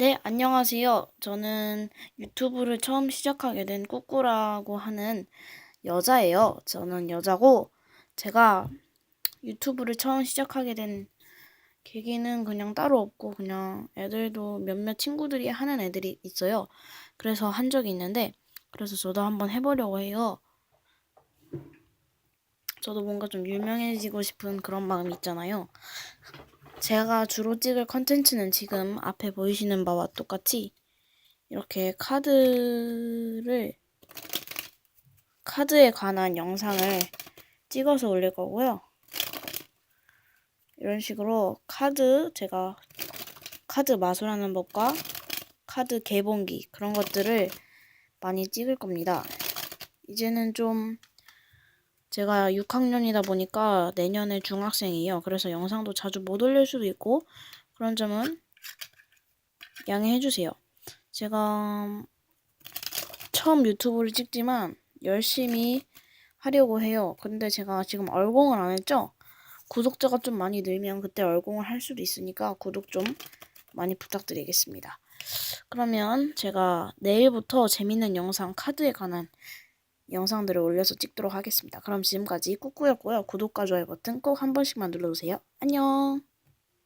네, 안녕하세요. 저는 유튜브를 처음 시작하게 된 꾸꾸라고 하는 여자예요. 저는 여자고, 제가 유튜브를 처음 시작하게 된 계기는 그냥 따로 없고, 그냥 애들도 몇몇 친구들이 하는 애들이 있어요. 그래서 한 적이 있는데, 그래서 저도 한번 해보려고 해요. 저도 뭔가 좀 유명해지고 싶은 그런 마음이 있잖아요. 제가 주로 찍을 컨텐츠는 지금 앞에 보이시는 바와 똑같이 이렇게 카드를 카드에 관한 영상을 찍어서 올릴 거고요. 이런 식으로 카드 제가 카드 마술하는 법과 카드 개봉기 그런 것들을 많이 찍을 겁니다. 이제는 좀 제가 6학년이다 보니까 내년에 중학생이에요. 그래서 영상도 자주 못 올릴 수도 있고 그런 점은 양해해 주세요. 제가 처음 유튜브를 찍지만 열심히 하려고 해요. 근데 제가 지금 얼공을 안 했죠? 구독자가 좀 많이 늘면 그때 얼공을 할 수도 있으니까 구독 좀 많이 부탁드리겠습니다. 그러면 제가 내일부터 재밌는 영상 카드에 관한 영상들을 올려서 찍도록 하겠습니다. 그럼 지금까지 꾸꾸였고요. 구독과 좋아요 버튼 꼭 한 번씩만 눌러주세요. 안녕!